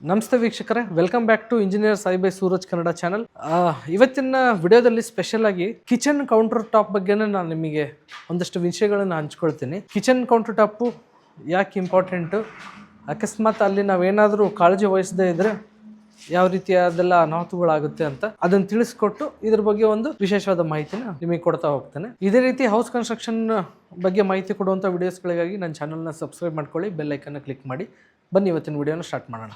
ನಮಸ್ತೆ ವೀಕ್ಷಕರೇ welcome back to engineer ಸಾಯಿಬೈ ಸೂರಜ್ ಕನ್ನಡ ಚಾನಲ್ ಇವತ್ತಿನ ವಿಡಿಯೋದಲ್ಲಿ ಸ್ಪೆಷಲ್ ಆಗಿ ಕಿಚನ್ ಕೌಂಟರ್ ಟಾಪ್ ಬಗ್ಗೆ ನಾನು ನಿಮಗೆ ಒಂದಷ್ಟು ವಿಷಯಗಳನ್ನು ಹಂಚ್ಕೊಳ್ತೀನಿ. ಕಿಚನ್ ಕೌಂಟರ್ ಟಾಪು ಯಾಕೆ ಇಂಪಾರ್ಟೆಂಟು ಅಕಸ್ಮಾತ್ ಅಲ್ಲಿ ನಾವೇನಾದರೂ ಕಾಳಜಿ ವಹಿಸದೇ ಇದ್ರೆ ಯಾವ ರೀತಿಯಾದೆಲ್ಲ ಅನಾಹುತಗಳಾಗುತ್ತೆ ಅಂತ ಅದನ್ನು ತಿಳಿಸ್ಕೊಟ್ಟು ಇದ್ರ ಬಗ್ಗೆ ಒಂದು ವಿಶೇಷವಾದ ಮಾಹಿತಿನ ನಿಮಗೆ ಕೊಡ್ತಾ ಹೋಗ್ತೇನೆ. ಇದೇ ರೀತಿ ಹೌಸ್ ಕನ್ಸ್ಟ್ರಕ್ಷನ್ ಬಗ್ಗೆ ಮಾಹಿತಿ ಕೊಡುವಂಥ ವಿಡಿಯೋಸ್ಗಳಿಗಾಗಿ ನನ್ನ ಚಾನಲ್ನ ಸಬ್ಸ್ಕ್ರೈಬ್ ಮಾಡ್ಕೊಳ್ಳಿ ಬೆಲ್ ಐಕನ್ನ ಕ್ಲಿಕ್ ಮಾಡಿ. ಬನ್ನಿ ಇವತ್ತಿನ ವಿಡಿಯೋನ ಸ್ಟಾರ್ಟ್ ಮಾಡೋಣ.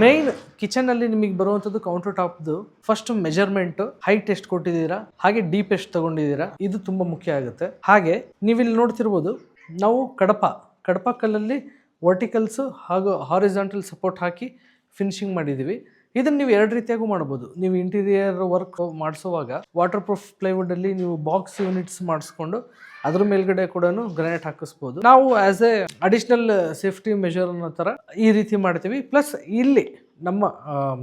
ಮೇನ್ ಕಿಚನ್ ಅಲ್ಲಿ ನಿಮಗೆ ಬರುವಂತದ್ದು ಕೌಂಟರ್ ಟಾಪ್ದು ಫಸ್ಟ್ ಮೆಜರ್ಮೆಂಟ್ ಹೈಟ್ ಎಷ್ಟು ಕೊಟ್ಟಿದ್ದೀರಾ, ಹಾಗೆ ಡೀಪ್ ಎಷ್ಟು ತಗೊಂಡಿದ್ದೀರಾ, ಇದು ತುಂಬಾ ಮುಖ್ಯ ಆಗುತ್ತೆ. ಹಾಗೆ ನೀವಿಲ್ಲಿ ನೋಡ್ತಿರ್ಬೋದು, ನಾವು ಕಡಪ ಕಡಪ ಕಲ್ಲಲ್ಲಿ ವರ್ಟಿಕಲ್ಸ್ ಹಾಗೂ ಹಾರಿಜಾಂಟಲ್ ಸಪೋರ್ಟ್ ಹಾಕಿ ಫಿನಿಶಿಂಗ್ ಮಾಡಿದ್ದೀವಿ. ಇದನ್ನ ನೀವು ಎರಡು ರೀತಿಯಾಗೂ ಮಾಡ್ಬೋದು. ನೀವು ಇಂಟೀರಿಯರ್ ವರ್ಕ್ ಮಾಡಿಸುವಾಗ ವಾಟರ್ ಪ್ರೂಫ್ ಪ್ಲೈವುಡ್ ಅಲ್ಲಿ ನೀವು ಬಾಕ್ಸ್ ಯೂನಿಟ್ಸ್ ಮಾಡಿಸ್ಕೊಂಡು ಅದ್ರ ಮೇಲ್ಗಡೆ ಕೂಡ ಗ್ರಾನೈಟ್ ಹಾಕಿಸ್ಬೋದು. ನಾವು as a additional safety measure ಅನ್ನೋ ಥರ ಈ ರೀತಿ ಮಾಡ್ತೀವಿ. ಪ್ಲಸ್ ಇಲ್ಲಿ ನಮ್ಮ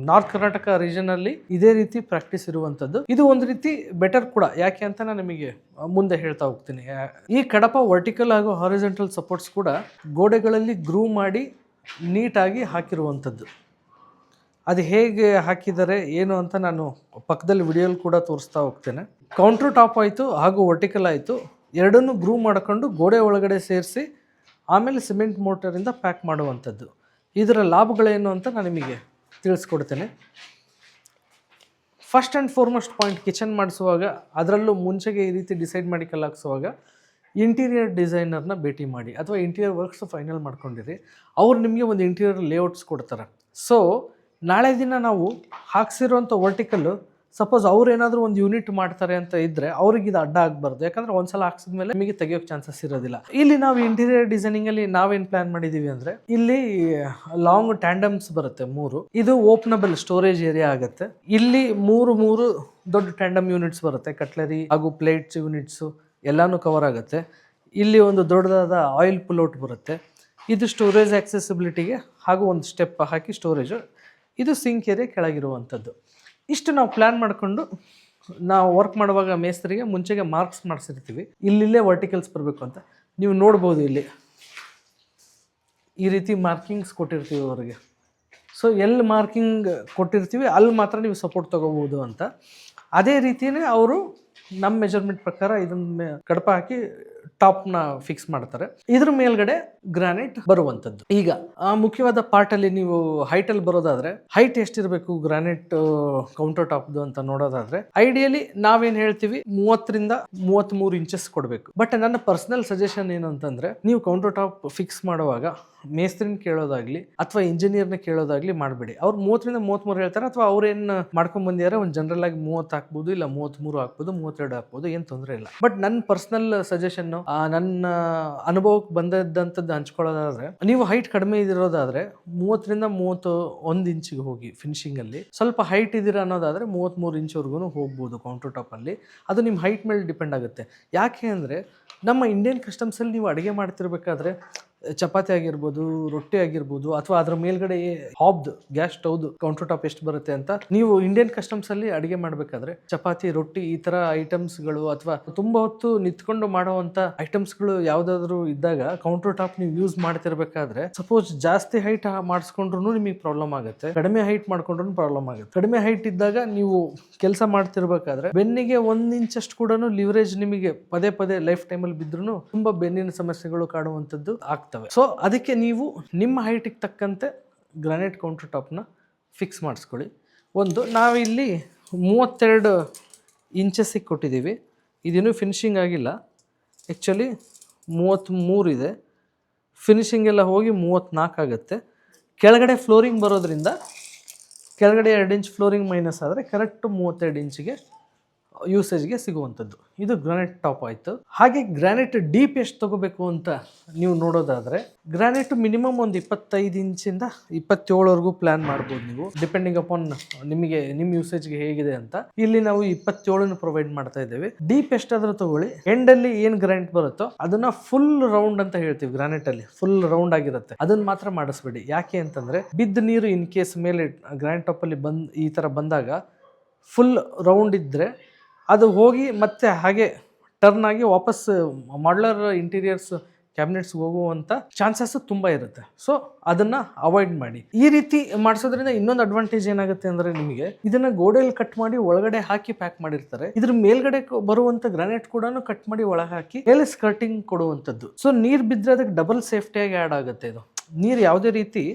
ನಾರ್ತ್ ಕರ್ನಾಟಕ ರೀಜನ್ ಅಲ್ಲಿ ಇದೇ ರೀತಿ ಪ್ರಾಕ್ಟೀಸ್ ಇರುವಂತದ್ದು. ಇದು ಒಂದು ರೀತಿ ಬೆಟರ್ ಕೂಡ. ಯಾಕೆ ಅಂತ ನಾನು ನಿಮಗೆ ಮುಂದೆ ಹೇಳ್ತಾ ಹೋಗ್ತೀನಿ. ಈ ಕಡಪ ವರ್ಟಿಕಲ್ ಹಾಗೂ ಹಾರಿಜೆಂಟಲ್ ಸಪೋರ್ಟ್ಸ್ ಕೂಡ ಗೋಡೆಗಳಲ್ಲಿ ಗ್ರೂ ಮಾಡಿ ನೀಟಾಗಿ ಹಾಕಿರುವಂಥದ್ದು ಅದು ಹೇಗೆ ಹಾಕಿದ್ದಾರೆ ಏನು ಅಂತ ನಾನು ಪಕ್ಕದಲ್ಲಿ ವಿಡಿಯೋಲಿ ಕೂಡ ತೋರಿಸ್ತಾ ಹೋಗ್ತೇನೆ. ಕೌಂಟ್ರ್ ಟಾಪ್ ಆಯಿತು ಹಾಗೂ ವರ್ಟಿಕಲ್ ಆಯಿತು. ಎರಡನ್ನೂ ಗ್ರೂ ಮಾಡಿಕೊಂಡು ಗೋಡೆ ಒಳಗಡೆ ಸೇರಿಸಿ ಆಮೇಲೆ ಸಿಮೆಂಟ್ ಮೋಟರಿಂದ ಪ್ಯಾಕ್ ಮಾಡುವಂಥದ್ದು. ಇದರ ಲಾಭಗಳೇನು ಅಂತ ನಾನು ನಿಮಗೆ ತಿಳಿಸ್ಕೊಡ್ತೇನೆ. First and foremost point kitchen ಮಾಡಿಸುವಾಗ, ಅದರಲ್ಲೂ ಮುಂಚೆಗೆ ಈ ರೀತಿ ಡಿಸೈಡ್ ಮಾಡಿ ಇಂಟೀರಿಯರ್ ಡಿಸೈನರ್ನ ಭೇಟಿ ಮಾಡಿ ಅಥವಾ ಇಂಟೀರಿಯರ್ ವರ್ಕ್ಸ್ ಫೈನಲ್ ಮಾಡ್ಕೊಂಡಿರಿ. ಅವ್ರು ನಿಮಗೆ ಒಂದು ಇಂಟೀರಿಯರ್ ಲೇಔಟ್ಸ್ ಕೊಡ್ತಾರೆ. ಸೊ ನಾಳೆ ದಿನ ನಾವು ಹಾಕ್ಸಿರೋಂಥ ವರ್ಟಿಕಲ್ಲು ಸಪೋಸ್ ಅವ್ರು ಏನಾದರೂ ಒಂದು ಯೂನಿಟ್ ಮಾಡ್ತಾರೆ ಅಂತ ಇದ್ದರೆ ಅವ್ರಿಗೆ ಇದು ಅಡ್ಡ ಆಗಬಾರ್ದು. ಯಾಕಂದ್ರೆ ಒಂದ್ಸಲ ಹಾಕ್ಸಿದ್ಮೇಲೆ ನಿಮಗೆ ತೆಗಿಯೋಕೆ ಚಾನ್ಸಸ್ ಇರೋದಿಲ್ಲ. ಇಲ್ಲಿ ನಾವು ಇಂಟೀರಿಯರ್ ಡಿಸೈನಿಂಗಲ್ಲಿ ನಾವೇನು ಪ್ಲಾನ್ ಮಾಡಿದ್ದೀವಿ ಅಂದರೆ, ಇಲ್ಲಿ ಲಾಂಗ್ ಟ್ಯಾಂಡಮ್ಸ್ ಬರುತ್ತೆ ಮೂರು. ಇದು ಓಪನಬಲ್ ಸ್ಟೋರೇಜ್ ಏರಿಯಾ ಆಗುತ್ತೆ. ಇಲ್ಲಿ ಮೂರು ಮೂರು ದೊಡ್ಡ ಟ್ಯಾಂಡಮ್ ಯೂನಿಟ್ಸ್ ಬರುತ್ತೆ. ಕಟ್ಲರಿ ಹಾಗೂ ಪ್ಲೇಟ್ಸ್ ಯೂನಿಟ್ಸು ಎಲ್ಲನೂ ಕವರ್ ಆಗುತ್ತೆ. ಇಲ್ಲಿ ಒಂದು ದೊಡ್ಡದಾದ ಆಯಿಲ್ ಪುಲೌಟ್ ಬರುತ್ತೆ. ಇದು ಸ್ಟೋರೇಜ್ ಆಕ್ಸೆಸಿಬಿಲಿಟಿಗೆ ಹಾಗೂ ಒಂದು ಸ್ಟೆಪ್ ಹಾಕಿ ಸ್ಟೋರೇಜು ಇದು ಸಿಂಕ್ ಏರಿಯಾ ಕೆಳಗಿರುವಂಥದ್ದು ಇಷ್ಟು ನಾವು ಪ್ಲ್ಯಾನ್ ಮಾಡಿಕೊಂಡು ನಾವು ವರ್ಕ್ ಮಾಡುವಾಗ ಮೇಸ್ತ್ರಿಗೆ ಮುಂಚೆಗೆ ಮಾರ್ಕ್ಸ್ ಮಾಡಿಸಿರ್ತೀವಿ. ಇಲ್ಲಿಲ್ಲೇ ವರ್ಟಿಕಲ್ಸ್ ಬರಬೇಕು ಅಂತ. ನೀವು ನೋಡ್ಬೋದು ಇಲ್ಲಿ. ಈ ರೀತಿ ಮಾರ್ಕಿಂಗ್ಸ್ ಕೊಟ್ಟಿರ್ತೀವಿ ಅವರಿಗೆ. ಸೊ ಎಲ್ಲಿ ಮಾರ್ಕಿಂಗ್ ಕೊಟ್ಟಿರ್ತೀವಿ, ಅಲ್ಲಿ ಮಾತ್ರ ನೀವು ಸಪೋರ್ಟ್ ತೊಗೋಬೋದು ಅಂತ. ಅದೇ ರೀತಿಯೇ ಅವರು ನಮ್ಮ ಮೆಜರ್ಮೆಂಟ್ ಪ್ರಕಾರ ಇದನ್ನ ಕಡಪ ಹಾಕಿ ಟಾಪ್ನ ಫಿಕ್ಸ್ ಮಾಡ್ತಾರೆ. ಇದ್ರ ಮೇಲ್ಗಡೆ ಗ್ರಾನೈಟ್ ಬರುವಂಥದ್ದು ಈಗ ಆ ಮುಖ್ಯವಾದ ಪಾರ್ಟ್ ಅಲ್ಲಿ ನೀವು ಹೈಟ್ ಅಲ್ಲಿ ಬರೋದಾದ್ರೆ ಹೈಟ್ ಎಷ್ಟಿರಬೇಕು ಗ್ರಾನೈಟ್ ಕೌಂಟರ್ ಟಾಪ್ದು ಅಂತ ನೋಡೋದಾದ್ರೆ ಐಡಿಯಲಿ ನಾವೇನ್ ಹೇಳ್ತೀವಿ, ಮೂವತ್ತರಿಂದ ಮೂವತ್ತ್ ಮೂರು ಇಂಚಸ್ ಕೊಡಬೇಕು. ಬಟ್ ನನ್ನ ಪರ್ಸನಲ್ ಸಜೆಷನ್ ಏನು ಅಂತಂದ್ರೆ, ನೀವು ಕೌಂಟರ್ ಟಾಪ್ ಫಿಕ್ಸ್ ಮಾಡುವಾಗ ಮೇಸ್ತ್ರಿನ ಕೇಳೋದಾಗ್ಲಿ ಅಥವಾ ಇಂಜಿನಿಯರ್ನ ಕೇಳೋದಾಗ್ಲಿ ಮಾಡಬೇಡಿ. ಅವ್ರು ಮೂವತ್ತರಿಂದ ಮೂವತ್ತ್ಮೂರು ಹೇಳ್ತಾರೆ ಅಥವಾ ಅವ್ರೇನು ಮಾಡ್ಕೊಂಡ್ ಬಂದಿದ್ದಾರೆ ಒಂದು ಜನರಲ್ ಆಗಿ ಮೂವತ್ತು ಹಾಕ್ಬೋದು ಇಲ್ಲ ಮೂವತ್ತ್ಮೂರು ಹಾಕ್ಬೋದು, ಮೂವತ್ತೆರಡು ಹಾಕ್ಬೋದು, ಏನು ತೊಂದರೆ ಇಲ್ಲ. ಬಟ್ ನನ್ನ ಪರ್ಸನಲ್ ಸಜೆಷನ್ನು ನನ್ನ ಅನುಭವಕ್ಕೆ ಬಂದದ್ದಂಥದ್ದು ಹಂಚ್ಕೊಳ್ಳೋದಾದ್ರೆ, ನೀವು ಹೈಟ್ ಕಡಿಮೆ ಇದಿರೋದಾದ್ರೆ ಮೂವತ್ತರಿಂದ ಮೂವತ್ತು ಒಂದು ಇಂಚಿಗೆ ಹೋಗಿ ಫಿನಿಶಿಂಗ್ ಅಲ್ಲಿ. ಸ್ವಲ್ಪ ಹೈಟ್ ಇದ್ದೀರಾ ಅನ್ನೋದಾದ್ರೆ ಮೂವತ್ತ್ಮೂರು ಇಂಚ್ವರೆಗೂ ಹೋಗ್ಬೋದು ಕೌಂಟರ್ ಟಾಪ್ ಅಲ್ಲಿ. ಅದು ನಿಮ್ಮ ಹೈಟ್ ಮೇಲೆ ಡಿಪೆಂಡ್ ಆಗುತ್ತೆ. ಯಾಕೆ ಅಂದರೆ ನಮ್ಮ ಇಂಡಿಯನ್ ಕಸ್ಟಮ್ಸಲ್ಲಿ ನೀವು ಅಡುಗೆ ಮಾಡ್ತಿರ್ಬೇಕಾದ್ರೆ ಚಪಾತಿ ಆಗಿರ್ಬೋದು, ರೊಟ್ಟಿ ಆಗಿರ್ಬೋದು ಅಥವಾ ಅದ್ರ ಮೇಲ್ಗಡೆ ಹಾಬ್ದು ಗ್ಯಾಸ್ ಸ್ಟವ್ದು ಕೌಂಟರ್ ಟಾಪ್ ಎಷ್ಟು ಬರುತ್ತೆ ಅಂತ ನೀವು ಇಂಡಿಯನ್ ಕಸ್ಟಮ್ಸ್ ಅಲ್ಲಿ ಅಡಿಗೆ ಮಾಡಬೇಕಾದ್ರೆ ಚಪಾತಿ, ರೊಟ್ಟಿ ಈ ತರ ಐಟಮ್ಸ್ಗಳು ಅಥವಾ ತುಂಬಾ ಹೊತ್ತು ನಿಂತ್ಕೊಂಡು ಮಾಡುವಂತ ಐಟಮ್ಸ್ಗಳು ಯಾವ್ದಾದ್ರು ಇದ್ದಾಗ ಕೌಂಟರ್ ಟಾಪ್ ನೀವು ಯೂಸ್ ಮಾಡ್ತಿರ್ಬೇಕಾದ್ರೆ ಸಪೋಸ್ ಜಾಸ್ತಿ ಹೈಟ್ ಮಾಡಿಸ್ಕೊಂಡ್ರು ನಿಮಗೆ ಪ್ರಾಬ್ಲಮ್ ಆಗುತ್ತೆ. ಕಡಿಮೆ ಹೈಟ್ ಮಾಡ್ಕೊಂಡ್ರು ಪ್ರಾಬ್ಲಮ್ ಆಗುತ್ತೆ. ಕಡಿಮೆ ಹೈಟ್ ಇದ್ದಾಗ ನೀವು ಕೆಲಸ ಮಾಡ್ತಿರ್ಬೇಕಾದ್ರೆ ಬೆನ್ನಿಗೆ ಒಂದ್ ಇಂಚಷ್ಟು ಕೂಡ ಲಿವರೇಜ್ ನಿಮಗೆ ಪದೇ ಪದೇ ಲೈಫ್ ಟೈಮಲ್ಲಿ ಬಿದ್ರೂ ತುಂಬಾ ಬೆನ್ನಿನ ಸಮಸ್ಯೆಗಳು ಕಾಡುವಂಥದ್ದು ಆಗ್ತವೆ ಸೊ ಅದಕ್ಕೆ ನೀವು ನಿಮ್ಮ ಹೈಟಿಗೆ ತಕ್ಕಂತೆ ಗ್ರಾನೈಟ್ ಕೌಂಟರ್ ಟಾಪ್ನ ಫಿಕ್ಸ್ ಮಾಡಿಸ್ಕೊಳ್ಳಿ. ಒಂದು, ನಾವಿಲ್ಲಿ ಮೂವತ್ತೆರಡು ಇಂಚಸ್ಸಿಗೆ ಕೊಟ್ಟಿದ್ದೀವಿ. ಇದಿನ್ನೂ ಫಿನಿಶಿಂಗ್ ಆಗಿಲ್ಲ. ಆ್ಯಕ್ಚುಲಿ ಮೂವತ್ತ್ಮೂರು ಇದೆ. ಫಿನಿಶಿಂಗ್ ಎಲ್ಲ ಹೋಗಿ ಮೂವತ್ತ್ನಾಲ್ಕು ಆಗುತ್ತೆ. ಕೆಳಗಡೆ ಫ್ಲೋರಿಂಗ್ ಬರೋದ್ರಿಂದ, ಕೆಳಗಡೆ ಎರಡು ಇಂಚ್ ಫ್ಲೋರಿಂಗ್ ಮೈನಸ್ ಆದರೆ ಕರೆಕ್ಟ್ ಮೂವತ್ತೆರಡು ಇಂಚಿಗೆ ಯೂಸೇಜ್ಗೆ ಸಿಗುವಂಥದ್ದು. ಇದು ಗ್ರಾನೈಟ್ ಟಾಪ್ ಆಯಿತು. ಹಾಗೆ ಗ್ರಾನೈಟ್ ಡೀಪ್ ಎಷ್ಟು ತಗೋಬೇಕು ಅಂತ ನೀವು ನೋಡೋದಾದರೆ ಗ್ರಾನೈಟ್ ಮಿನಿಮಮ್ ಒಂದು ಇಪ್ಪತ್ತೈದು ಇಂಚಿಂದ ಇಪ್ಪತ್ತೇಳವರೆಗೂ ಪ್ಲ್ಯಾನ್ ಮಾಡ್ಬೋದು ನೀವು. ಡಿಪೆಂಡಿಂಗ್ ಅಪಾನ್ ನಿಮಗೆ ನಿಮ್ಮ ಯೂಸೇಜ್ಗೆ ಹೇಗಿದೆ ಅಂತ. ಇಲ್ಲಿ ನಾವು ಇಪ್ಪತ್ತೇಳನ್ನು ಪ್ರೊವೈಡ್ ಮಾಡ್ತಾ ಇದ್ದೇವೆ. ಡೀಪ್ ಎಷ್ಟಾದರೂ ತಗೊಳ್ಳಿ. ಎಂಡಲ್ಲಿ ಏನು ಗ್ರಾನೈಟ್ ಬರುತ್ತೋ ಅದನ್ನು ಫುಲ್ ರೌಂಡ್ ಅಂತ ಹೇಳ್ತೀವಿ ಗ್ರಾನೈಟಲ್ಲಿ ಫುಲ್ ರೌಂಡ್ ಆಗಿರುತ್ತೆ. ಅದನ್ನು ಮಾತ್ರ ಮಾಡಿಸ್ಬೇಡಿ. ಯಾಕೆ ಅಂತಂದರೆ, ಬಿದ್ದ ನೀರು ಇನ್ ಕೇಸ್ ಮೇಲೆ ಗ್ರಾನೈಟ್ ಟಾಪಲ್ಲಿ ಬಂದು, ಈ ಥರ ಬಂದಾಗ ಫುಲ್ ರೌಂಡ್ ಇದ್ದರೆ ಅದು ಹೋಗಿ ಮತ್ತೆ ಹಾಗೆ ಟರ್ನ್ ಆಗಿ ವಾಪಸ್ ಮಾಡ್ಲರ್ ಇಂಟೀರಿಯರ್ಸ್ ಕ್ಯಾಬಿನೆಟ್ಸ್ ಹೋಗುವಂಥ ಚಾನ್ಸಸ್ ತುಂಬ ಇರುತ್ತೆ. ಸೊ ಅದನ್ನ ಅವಾಯ್ಡ್ ಮಾಡಿ. ಈ ರೀತಿ ಮಾಡಿಸೋದ್ರಿಂದ ಇನ್ನೊಂದು ಅಡ್ವಾಂಟೇಜ್ ಏನಾಗುತ್ತೆ ಅಂದ್ರೆ ನಿಮಗೆ ಇದನ್ನ ಗೋಡೆಯಲ್ಲಿ ಕಟ್ ಮಾಡಿ ಒಳಗಡೆ ಹಾಕಿ ಪ್ಯಾಕ್ ಮಾಡಿರ್ತಾರೆ. ಇದ್ರ ಮೇಲ್ಗಡೆ ಬರುವಂಥ ಗ್ರಾನೈಟ್ ಕೂಡ ಕಟ್ ಮಾಡಿ ಒಳಗೆ ಹಾಕಿ ಮೇಲೆ ಸ್ಕರ್ಟಿಂಗ್ ಕೊಡುವಂಥದ್ದು. ಸೊ ನೀರು ಬಿದ್ದರೆ ಅದಕ್ಕೆ ಡಬಲ್ ಸೇಫ್ಟಿಯಾಗಿ ಆ್ಯಡ್ ಆಗುತ್ತೆ ಇದು. ನೀರು ಯಾವುದೇ ರೀತಿ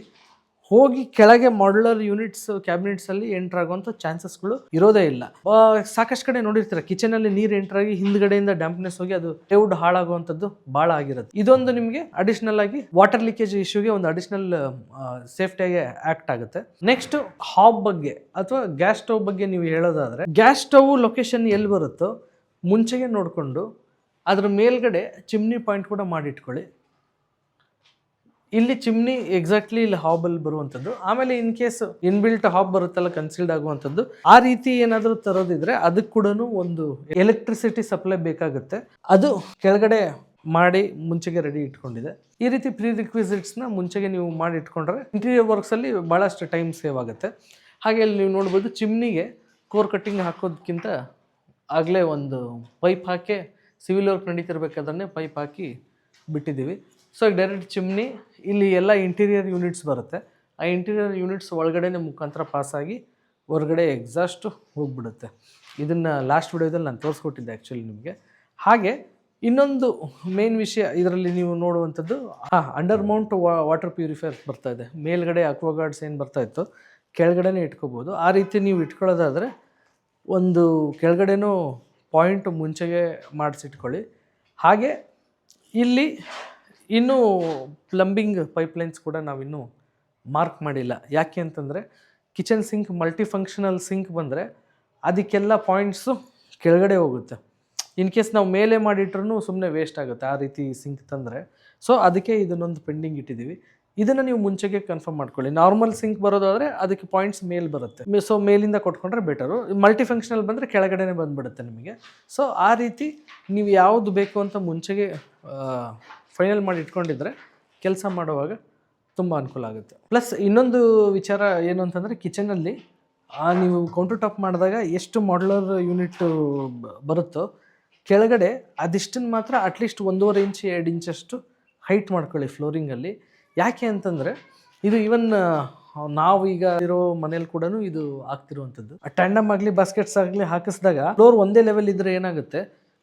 ಹೋಗಿ ಕೆಳಗೆ ಮಾಡ್ಯುಲರ್ ಯೂನಿಟ್ಸ್ ಕ್ಯಾಬಿನೆಟ್ಸ್ ಅಲ್ಲಿ ಎಂಟರ್ ಆಗುವಂಥ ಚಾನ್ಸಸ್ಗಳು ಇರೋದೇ ಇಲ್ಲ. ಸಾಕಷ್ಟು ಕಡೆ ನೋಡಿರ್ತೀರ ಕಿಚನ್ ಅಲ್ಲಿ ನೀರು ಎಂಟರ್ ಆಗಿ ಹಿಂದ್ಗಡೆಯಿಂದ ಡ್ಯಾಂಪ್ನೆಸ್ ಹೋಗಿ ಅದು ಟೌಡ್ ಹಾಳಾಗುವಂಥದ್ದು ಭಾಳ ಆಗಿರುತ್ತೆ ಇದೊಂದು ನಿಮಗೆ ಅಡಿಷನಲ್ ಆಗಿ ವಾಟರ್ ಲೀಕೇಜ್ ಇಶ್ಯೂಗೆ ಒಂದು ಅಡಿಷನಲ್ ಸೇಫ್ಟಿಯಾಗಿ ಆಕ್ಟ್ ಆಗುತ್ತೆ. ನೆಕ್ಸ್ಟ್ ಹಾಬ್ ಬಗ್ಗೆ ಅಥವಾ ಗ್ಯಾಸ್ ಸ್ಟವ್ ಬಗ್ಗೆ ನೀವು ಹೇಳೋದಾದ್ರೆ ಗ್ಯಾಸ್ ಸ್ಟವ್ ಲೊಕೇಶನ್ ಎಲ್ಲಿ ಬರುತ್ತೋ ಮುಂಚೆಗೆ ನೋಡಿಕೊಂಡು ಅದ್ರ ಮೇಲ್ಗಡೆ ಚಿಮ್ನಿ ಪಾಯಿಂಟ್ ಕೂಡ ಮಾಡಿಟ್ಕೊಳ್ಳಿ. ಇಲ್ಲಿ ಚಿಮ್ನಿ ಎಕ್ಸಾಕ್ಟ್ಲಿ ಇಲ್ಲಿ ಹಾಬಲ್ಲಿ ಬರುವಂಥದ್ದು ಆಮೇಲೆ ಇನ್ ಕೇಸ್ ಇನ್ಬಿಲ್ಟ್ ಹಾಬ್ ಬರುತ್ತಲ್ಲ ಕನ್ಸಿಲ್ಡ್ ಆಗುವಂಥದ್ದು ಆ ರೀತಿ ಏನಾದರೂ ತರೋದಿದ್ರೆ ಅದಕ್ಕೆ ಕೂಡ ಒಂದು ಎಲೆಕ್ಟ್ರಿಸಿಟಿ ಸಪ್ಲೈ ಬೇಕಾಗುತ್ತೆ. ಅದು ಕೆಳಗಡೆ ಮಾಡಿ ಮುಂಚೆಗೆ ರೆಡಿ ಇಟ್ಕೊಂಡಿದೆ. ಈ ರೀತಿ ಪ್ರೀ ರಿಕ್ವಿಸಿಟ್ಸ್ನ ಮುಂಚೆಗೆ ನೀವು ಮಾಡಿ ಇಟ್ಕೊಂಡ್ರೆ ಇಂಟೀರಿಯರ್ ವರ್ಕ್ಸಲ್ಲಿ ಭಾಳಷ್ಟು ಟೈಮ್ ಸೇವ್ ಆಗುತ್ತೆ. ಹಾಗೆ ಅಲ್ಲಿ ನೀವು ನೋಡ್ಬೋದು ಚಿಮ್ನಿಗೆ ಕೋರ್ ಕಟ್ಟಿಂಗ್ ಹಾಕೋದಕ್ಕಿಂತ ಆಗಲೇ ಒಂದು ಪೈಪ್ ಹಾಕಿ ಸಿವಿಲ್ ವರ್ಕ್ ನಡೀತಿರ್ಬೇಕಾದ್ರೆ ಪೈಪ್ ಹಾಕಿ ಬಿಟ್ಟಿದ್ದೀವಿ. ಸೊ ಡೈರೆಕ್ಟ್ ಚಿಮ್ನಿ ಇಲ್ಲಿ ಎಲ್ಲ ಇಂಟೀರಿಯರ್ ಯೂನಿಟ್ಸ್ ಬರುತ್ತೆ. ಆ ಇಂಟೀರಿಯರ್ ಯೂನಿಟ್ಸ್ ಒಳಗಡೆನೆ ಮುಖಾಂತರ ಪಾಸಾಗಿ ಹೊರಗಡೆ ಎಕ್ಸಾಸ್ಟ್ ಹೋಗ್ಬಿಡುತ್ತೆ. ಇದನ್ನು ಲಾಸ್ಟ್ ವಿಡಿಯೋದಲ್ಲಿ ನಾನು ತೋರಿಸ್ಕೊಟ್ಟಿದ್ದೆ ಆ್ಯಕ್ಚುಲಿ ನಿಮಗೆ. ಹಾಗೆ ಇನ್ನೊಂದು ಮೇನ್ ವಿಷಯ ಇದರಲ್ಲಿ ನೀವು ನೋಡುವಂಥದ್ದು ಹಾಂ ಅಂಡರ್ ಮೌಂಟ್ ವಾಟರ್ ಪ್ಯೂರಿಫೈಯರ್ ಬರ್ತಾ ಇದೆ. ಮೇಲ್ಗಡೆ ಅಕ್ವಾಗಾರ್ಡ್ಸ್ ಏನು ಬರ್ತಾ ಇತ್ತು, ಕೆಳಗಡೆನೇ ಇಟ್ಕೋಬೋದು. ಆ ರೀತಿ ನೀವು ಇಟ್ಕೊಳ್ಳೋದಾದರೆ ಒಂದು ಕೆಳಗಡೆನೂ ಪಾಯಿಂಟ್ ಮುಂಚೆಗೆ ಮಾಡಿಸಿಟ್ಕೊಳ್ಳಿ. ಹಾಗೆ ಇಲ್ಲಿ ಇನ್ನೂ ಪ್ಲಂಬಿಂಗ್ ಪೈಪ್ಲೈನ್ಸ್ ಕೂಡ ನಾವಿನ್ನೂ ಮಾರ್ಕ್ ಮಾಡಿಲ್ಲ. ಯಾಕೆ ಅಂತಂದರೆ ಕಿಚನ್ ಸಿಂಕ್ ಮಲ್ಟಿಫಂಕ್ಷನಲ್ ಸಿಂಕ್ ಬಂದರೆ ಅದಕ್ಕೆಲ್ಲ ಪಾಯಿಂಟ್ಸು ಕೆಳಗಡೆ ಹೋಗುತ್ತೆ. ಇನ್ ಕೇಸ್ ನಾವು ಮೇಲೆ ಮಾಡಿಟ್ರೂ ಸುಮ್ಮನೆ ವೇಸ್ಟ್ ಆಗುತ್ತೆ ಆ ರೀತಿ ಸಿಂಕ್ ತಂದರೆ. ಸೊ ಅದಕ್ಕೆ ಇದನ್ನೊಂದು ಪೆಂಡಿಂಗ್ ಇಟ್ಟಿದ್ದೀವಿ. ಇದನ್ನು ನೀವು ಮುಂಚೆಗೆ ಕನ್ಫರ್ಮ್ ಮಾಡ್ಕೊಳ್ಳಿ. ನಾರ್ಮಲ್ ಸಿಂಕ್ ಬರೋದಾದರೆ ಅದಕ್ಕೆ ಪಾಯಿಂಟ್ಸ್ ಮೇಲ್ ಬರುತ್ತೆ. ಸೊ ಮೇಲಿಂದ ಕೊಟ್ಕೊಂಡ್ರೆ ಬೆಟರು ಮಲ್ಟಿಫಂಕ್ಷನಲ್ ಬಂದರೆ ಕೆಳಗಡೆನೇ ಬಂದುಬಿಡುತ್ತೆ ನಿಮಗೆ. ಸೊ ಆ ರೀತಿ ನೀವು ಯಾವುದು ಬೇಕು ಅಂತ ಮುಂಚೆಗೆ ಫೈನಲ್ ಮಾಡಿ ಇಟ್ಕೊಂಡಿದ್ರೆ ಕೆಲಸ ಮಾಡುವಾಗ ತುಂಬ ಅನುಕೂಲ ಆಗುತ್ತೆ. ಪ್ಲಸ್ ಇನ್ನೊಂದು ವಿಚಾರ ಏನು ಅಂತಂದರೆ ಕಿಚನಲ್ಲಿ ನೀವು ಕೌಂಟರ್ ಟಾಪ್ ಮಾಡಿದಾಗ ಎಷ್ಟು ಮಾಡ್ಯುಲರ್ ಯೂನಿಟ್ ಬರುತ್ತೋ, ಕೆಳಗಡೆ ಅದಿಷ್ಟನ್ನು ಮಾತ್ರ ಅಟ್ಲೀಸ್ಟ್ ಒಂದೂವರೆ ಇಂಚ್, ಎರಡು ಇಂಚಷ್ಟು ಹೈಟ್ ಮಾಡ್ಕೊಳ್ಳಿ ಫ್ಲೋರಿಂಗಲ್ಲಿ ಯಾಕೆ ಅಂತಂದರೆ ಇದು ಈವನ್ ನಾವು ಈಗ ಇರೋ ಮನೇಲಿ ಕೂಡ ಇದು ಆಗ್ತಿರುವಂಥದ್ದು. ಟ್ಯಾಂಡಮ್ ಆಗಲಿ ಬಾಸ್ಕೆಟ್ಸ್ ಆಗಲಿ ಹಾಕಿಸಿದಾಗ ಫ್ಲೋರ್ ಒಂದೇ ಲೆವೆಲ್ ಇದ್ದರೆ ಏನಾಗುತ್ತೆ?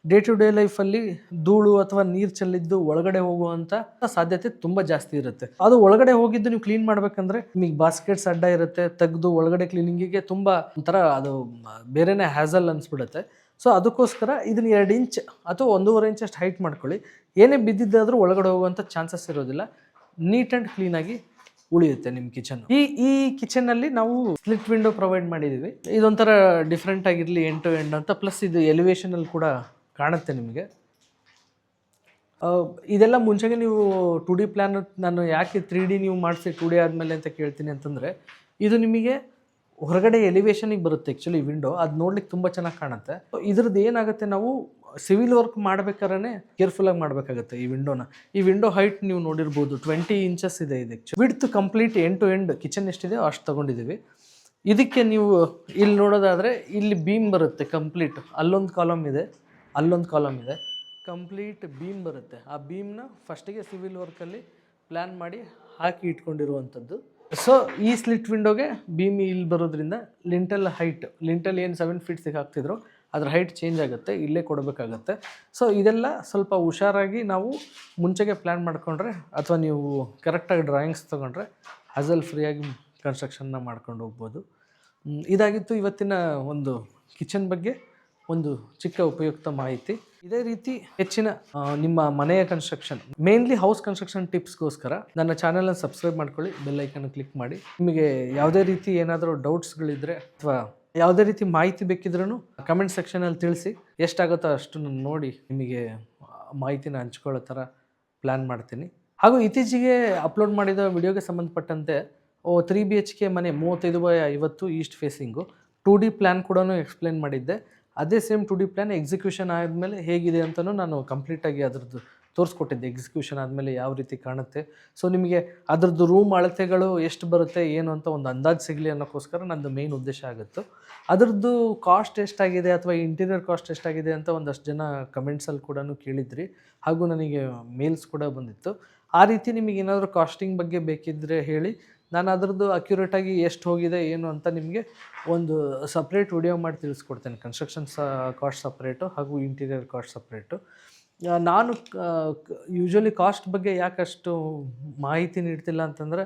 ಡೇ ಟು ಡೇ ಲೈಫಲ್ಲಿ ಧೂಳು ಅಥವಾ ನೀರು ಚೆಲ್ಲಿದ್ದು ಒಳಗಡೆ ಹೋಗುವಂಥ ಸಾಧ್ಯತೆ ತುಂಬ ಜಾಸ್ತಿ ಇರುತ್ತೆ. ಅದು ಒಳಗಡೆ ಹೋಗಿದ್ದು ನೀವು ಕ್ಲೀನ್ ಮಾಡಬೇಕಂದ್ರೆ ನಿಮಗೆ ಬಾಸ್ಕೆಟ್ಸ್ ಅಡ್ಡ ಇರುತ್ತೆ, ತೆಗೆದು ಒಳಗಡೆ ಕ್ಲೀನಿಂಗಿಗೆ ತುಂಬ ಒಂಥರ ಅದು ಬೇರೆನೇ ಹ್ಯಾಸಲ್ ಅನ್ಸ್ಬಿಡುತ್ತೆ. ಸೊ ಅದಕ್ಕೋಸ್ಕರ ಇದನ್ನ ಎರಡು ಇಂಚ್ ಅಥವಾ ಒಂದೂವರೆ ಇಂಚ್ ಅಷ್ಟು ಹೈಟ್ ಮಾಡ್ಕೊಳ್ಳಿ. ಏನೇ ಬಿದ್ದಿದ್ದಾದರೂ ಒಳಗಡೆ ಹೋಗುವಂಥ ಚಾನ್ಸಸ್ ಇರೋದಿಲ್ಲ. ನೀಟ್ ಆ್ಯಂಡ್ ಕ್ಲೀನಾಗಿ ಉಳಿಯುತ್ತೆ ನಿಮ್ಮ ಕಿಚನ್ ಈ ಈ ಕಿಚನಲ್ಲಿ ನಾವು ಸ್ಲಿಟ್ ವಿಂಡೋ ಪ್ರೊವೈಡ್ ಮಾಡಿದ್ದೀವಿ ಇದೊಂಥರ ಡಿಫ್ರೆಂಟ್ ಆಗಿರಲಿ, ಎಂಟು ಎಂಡ್ ಅಂತ ಪ್ಲಸ್ ಇದು ಎಲಿವೇಶನಲ್ಲಿ ಕೂಡ ಕಾಣುತ್ತೆ ನಿಮಗೆ? ಇದೆಲ್ಲ ಮುಂಚೆಗೆ ನೀವು ಟು ಡಿ ಪ್ಲ್ಯಾನ್ ನಾನು ಯಾಕೆ ತ್ರೀ ಡಿ ನೀವು ಮಾಡಿಸಿ ಟು ಡಿ ಆದಮೇಲೆ ಅಂತ ಕೇಳ್ತೀನಿ ಅಂತಂದರೆ, ಇದು ನಿಮಗೆ ಹೊರಗಡೆ ಎಲಿವೇಷನಿಗೆ ಬರುತ್ತೆ ಆ್ಯಕ್ಚುಲಿ ವಿಂಡೋ ಅದು ನೋಡ್ಲಿಕ್ಕೆ ತುಂಬ ಚೆನ್ನಾಗಿ ಕಾಣುತ್ತೆ. ಇದ್ರದ್ದು ಏನಾಗುತ್ತೆ ನಾವು ಸಿವಿಲ್ ವರ್ಕ್ ಮಾಡ್ಬೇಕಾದ್ರೆ ಕೇರ್ಫುಲ್ಲಾಗಿ ಮಾಡಬೇಕಾಗುತ್ತೆ ಈ ವಿಂಡೋನ ಈ ವಿಂಡೋ ಹೈಟ್ ನೀವು ನೋಡಿರ್ಬೋದು ಟ್ವೆಂಟಿ ಇಂಚಸ್ ಇದೆ ಇದಕ್ಕೆ width complete end to end kitchen ಎಷ್ಟಿದೆ ಅಷ್ಟು ತೊಗೊಂಡಿದ್ದೀವಿ. ಇದಕ್ಕೆ ನೀವು ಇಲ್ಲಿ ನೋಡೋದಾದರೆ ಇಲ್ಲಿ ಬೀಮ್ ಬರುತ್ತೆ ಕಂಪ್ಲೀಟ್ ಅಲ್ಲೊಂದು ಕಾಲಮ್ ಇದೆ. ಅಲ್ಲೊಂದು ಕಾಲಮ್ ಇದೆ. ಕಂಪ್ಲೀಟ್ ಬೀಮ್ ಬರುತ್ತೆ. ಆ ಬೀಮ್ನ ಫಸ್ಟಿಗೆ ಸಿವಿಲ್ ವರ್ಕಲ್ಲಿ ಪ್ಲ್ಯಾನ್ ಮಾಡಿ ಹಾಕಿ ಇಟ್ಕೊಂಡಿರುವಂಥದ್ದು. ಸೊ ಈ ಸ್ಲಿಟ್ ವಿಂಡೋಗೆ ಬೀಮ್ ಇಲ್ಲಿ ಬರೋದ್ರಿಂದ ಲಿಂಟಲ್ ಹೈಟ್ ಲಿಂಟಲ್ ಏನು ಸೆವೆನ್ ಫೀಟ್ಸಿಗೆ ಹಾಕ್ತಿದ್ರು ಅದ್ರ ಹೈಟ್ ಚೇಂಜ್ ಆಗುತ್ತೆ, ಇಲ್ಲೇ ಕೊಡಬೇಕಾಗತ್ತೆ. ಸೊ ಇದೆಲ್ಲ ಸ್ವಲ್ಪ ಹುಷಾರಾಗಿ ನಾವು ಮುಂಚೆಗೆ ಪ್ಲ್ಯಾನ್ ಮಾಡಿಕೊಂಡ್ರೆ, ಅಥವಾ ನೀವು ಕರೆಕ್ಟಾಗಿ ಡ್ರಾಯಿಂಗ್ಸ್ ತೊಗೊಂಡ್ರೆ ಹಜಲ್ ಫ್ರೀಯಾಗಿ ಕನ್ಸ್ಟ್ರಕ್ಷನ್ನ ಮಾಡ್ಕೊಂಡು ಹೋಗ್ಬೋದು. ಇದಾಗಿತ್ತು ಇವತ್ತಿನ ಒಂದು ಕಿಚನ್ ಬಗ್ಗೆ. ಒಂದು ಚಿಕ್ಕ ಉಪಯುಕ್ತ ಮಾಹಿತಿ. ಇದೇ ರೀತಿ ಹೆಚ್ಚಿನ ನಿಮ್ಮ ಮನೆಯ ಕನ್ಸ್ಟ್ರಕ್ಷನ್ ಮೇನ್ಲಿ ಹೌಸ್ ಕನ್ಸ್ಟ್ರಕ್ಷನ್ ಟಿಪ್ಸ್ಗೋಸ್ಕರ ನನ್ನ ಚಾನಲ್ನ ಸಬ್ಸ್ಕ್ರೈಬ್ ಮಾಡ್ಕೊಳ್ಳಿ ಬೆಲ್ ಐಕನ್ ಕ್ಲಿಕ್ ಮಾಡಿ. ನಿಮಗೆ ಯಾವುದೇ ರೀತಿ ಏನಾದರೂ ಡೌಟ್ಸ್ಗಳಿದ್ರೆ ಅಥವಾ ಯಾವುದೇ ರೀತಿ ಮಾಹಿತಿ ಬೇಕಿದ್ರೂ ಕಮೆಂಟ್ ಸೆಕ್ಷನಲ್ಲಿ ತಿಳಿಸಿ. ಎಷ್ಟಾಗುತ್ತೋ ಅಷ್ಟು ನಾನು ನೋಡಿ ನಿಮಗೆ ಮಾಹಿತಿನ ಹಂಚ್ಕೊಳ್ಳೋ ಥರ ಪ್ಲ್ಯಾನ್ ಮಾಡ್ತೀನಿ. ಹಾಗೂ ಇತ್ತೀಚೆಗೆ ಅಪ್ಲೋಡ್ ಮಾಡಿದ ವಿಡಿಯೋಗೆ ಸಂಬಂಧಪಟ್ಟಂತೆ, ಓ ತ್ರೀ ಬಿ ಎಚ್ ಕೆ ಮನೆ ಮೂವತ್ತೈದು ಬೈ ಐವತ್ತು east facing two D plan ಕೂಡ ಎಕ್ಸ್ಪ್ಲೇನ್ ಮಾಡಿದ್ದೆ. ಅದೇ same two D plan execution ಆದಮೇಲೆ ಹೇಗಿದೆ ಅಂತಲೂ ನಾನು ಕಂಪ್ಲೀಟಾಗಿ ಅದರದ್ದು ತೋರಿಸ್ಕೊಟ್ಟಿದ್ದೆ. ಎಕ್ಸಿಕ್ಯೂಷನ್ ಆದಮೇಲೆ ಯಾವ ರೀತಿ ಕಾಣುತ್ತೆ. ಸೊ ನಿಮಗೆ ಅದರದ್ದು ರೂಮ್ ಅಳತೆಗಳು ಎಷ್ಟು ಬರುತ್ತೆ, ಏನು ಅಂತ ಒಂದು ಅಂದಾಜು ಸಿಗಲಿ ಅನ್ನೋಕ್ಕೋಸ್ಕರ ನಂದು ಮೇನ್ ಉದ್ದೇಶ ಆಗುತ್ತೆ. ಅದರದ್ದು ಕಾಸ್ಟ್ ಎಷ್ಟಾಗಿದೆ ಅಥವಾ ಇಂಟೀರಿಯರ್ ಕಾಸ್ಟ್ ಎಷ್ಟಾಗಿದೆ ಅಂತ ಒಂದಷ್ಟು ಜನ ಕಮೆಂಟ್ಸಲ್ಲಿ ಕೂಡ ಕೇಳಿದ್ರಿ. ಹಾಗೂ ನನಗೆ ಮೇಲ್ಸ್ ಕೂಡ ಬಂದಿತ್ತು. ಆ ರೀತಿ ನಿಮಗೆ ಏನಾದರೂ ಕಾಸ್ಟಿಂಗ್ ಬಗ್ಗೆ ಬೇಕಿದ್ದರೆ ಹೇಳಿ. ನಾನು ಅದರದ್ದು ಅಕ್ಯುರೇಟಾಗಿ ಎಷ್ಟು ಹೋಗಿದೆ, ಏನು ಅಂತ ನಿಮಗೆ ಒಂದು ಸಪ್ರೇಟ್ ವಿಡಿಯೋ ಮಾಡಿ ತಿಳಿಸ್ಕೊಡ್ತೇನೆ. ಕನ್ಸ್ಟ್ರಕ್ಷನ್ ಕಾಸ್ಟ್ ಸಪ್ರೇಟು ಹಾಗೂ ಇಂಟೀರಿಯರ್ ಕಾಸ್ಟ್ ಸಪ್ರೇಟು ನಾನು ಯೂಶ್ವಲಿ ಕಾಸ್ಟ್ ಬಗ್ಗೆ ಯಾಕಷ್ಟು ಮಾಹಿತಿ ನೀಡ್ತಿಲ್ಲ ಅಂತಂದರೆ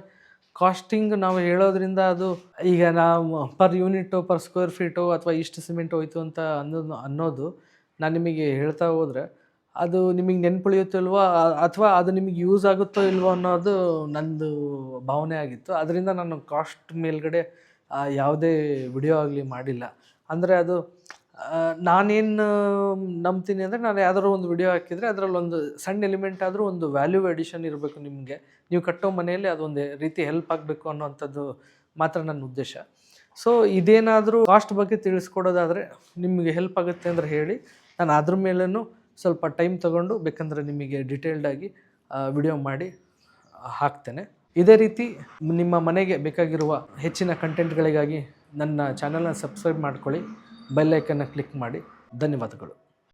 ಕಾಸ್ಟಿಂಗ್ ನಾವು ಹೇಳೋದ್ರಿಂದ ಅದು ಈಗ ನಾವು per unit per square feet ಅಥವಾ ಇಷ್ಟು ಸಿಮೆಂಟ್ ಹೋಯ್ತು ಅಂತ ಅನ್ನೋದು ಅನ್ನೋದು ನಾನು ನಿಮಗೆ ಹೇಳ್ತಾ ಹೋದರೆ ಅದು ನಿಮಗೆ ನೆನ್ಪುಳಿಯುತ್ತೋ ಇಲ್ವೋ ಅಥವಾ ಅದು ನಿಮಗೆ ಯೂಸ್ ಆಗುತ್ತೋ ಇಲ್ವೋ ಅನ್ನೋದು ನಂದು ಭಾವನೆ ಆಗಿತ್ತು. ಅದರಿಂದ ನಾನು ಕಾಸ್ಟ್ ಮೇಲ್ಗಡೆ ಯಾವುದೇ ವಿಡಿಯೋ ಆಗಲಿ ಮಾಡಿಲ್ಲ. ಅಂದರೆ ಅದು ನಾನೇನು, ನಂಬ್ತೀನಿ ಅಂದರೆ ನಾನು ಯಾವ್ದಾದ್ರು ಒಂದು ವಿಡಿಯೋ ಹಾಕಿದರೆ ಅದರಲ್ಲಿ ಒಂದು ಸಣ್ಣ ಎಲಿಮೆಂಟ್ ಆದರೂ ಒಂದು ವ್ಯಾಲ್ಯೂ ಎಡಿಷನ್ ಇರಬೇಕು ನಿಮಗೆ. ನೀವು ಕಟ್ಟೋ ಮನೆಯಲ್ಲಿ ಅದೊಂದು ರೀತಿ ಹೆಲ್ಪ್ ಆಗಬೇಕು ಅನ್ನೋವಂಥದ್ದು ಮಾತ್ರ ನನ್ನ ಉದ್ದೇಶ. ಸೊ, ಇದೇನಾದರೂ ಕಾಸ್ಟ್ ಬಗ್ಗೆ ತಿಳಿಸ್ಕೊಡೋದಾದರೆ ನಿಮಗೆ ಹೆಲ್ಪ್ ಆಗುತ್ತೆ ಅಂದರೆ ಹೇಳಿ. ನಾನು ಅದ್ರ ಮೇಲೂ ಸ್ವಲ್ಪ ಟೈಮ್ ತಗೊಂಡು ಬೇಕಂದರೆ ನಿಮಗೆ ಡಿಟೇಲ್ಡಾಗಿ ವಿಡಿಯೋ ಮಾಡಿ ಹಾಕ್ತೇನೆ. ಇದೇ ರೀತಿ ನಿಮ್ಮ ಮನೆಗೆ ಬೇಕಾಗಿರುವ ಹೆಚ್ಚಿನ ಕಂಟೆಂಟ್ಗಳಿಗಾಗಿ ನನ್ನ ಚಾನಲ್ನ ಸಬ್ಸ್ಕ್ರೈಬ್ ಮಾಡ್ಕೊಳ್ಳಿ ಬೆಲ್ಲೈಕನ್ನ ಕ್ಲಿಕ್ ಮಾಡಿ. ಧನ್ಯವಾದಗಳು.